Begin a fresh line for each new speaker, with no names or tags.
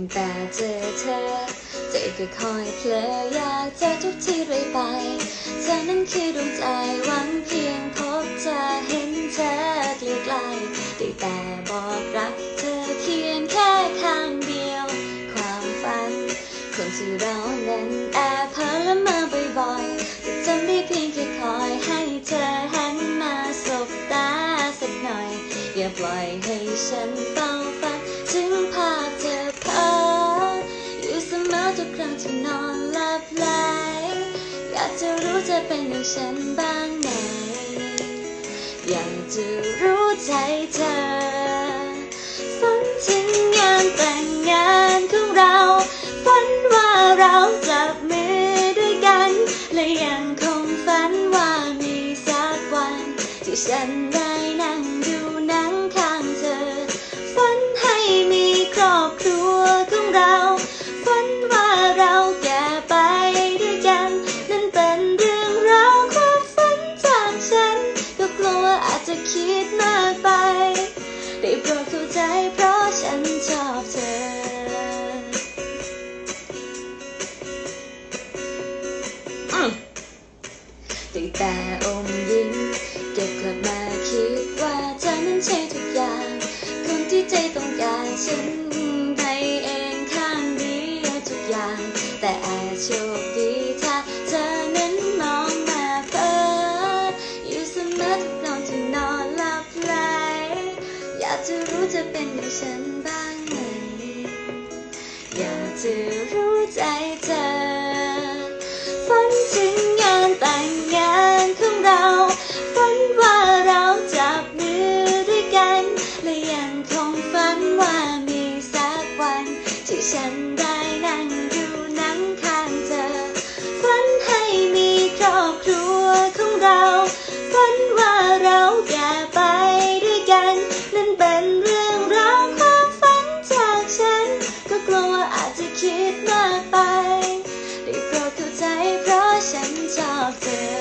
งแต่เจอเธอใจก็คอยเพลออยากเจอทุกที่เรื่อยไป เธอนั้นคือดวงใจหวังเพียงพบเธอเห็นเธอไกลๆได้แต่บอกรักเธอเพียงแค่ข้างเดียว ความฝัน คนที่เรานั้นแอบเพ้อละมอบ่อยๆแต่จำได้เพียงแค่คอยให้เธอหันมาสบตาสักหน่อย อย่าปล่อยให้ฉันเฝ้า นอนหลับไหล อยากจะรู้จะเป็นอย่างฉันบ้างไหม อยากจะรู้ใจเธอฝันถึงงานแต่งงานของเราฝันว่าเราจับมือด้วยกัน และยังคงฝันว่ามีสักวันที่ฉันได้ แต่อมยิ้มเก็บกลับมาคิดว่าเธอนั้นใช่ทุกอย่างคนที่ใจต้องการฉันไปเองข้างเดียวทุกอย่าง แต่อาจโชคดีถ้าเธอนั้นมองมาเพิดอยู่เสมอทุกตอนที่นอนหลับไหลอยากจะรู้จะเป็นอย่างฉันบ้างไหมอยากจะรู้ใจเธอฝันจริง there.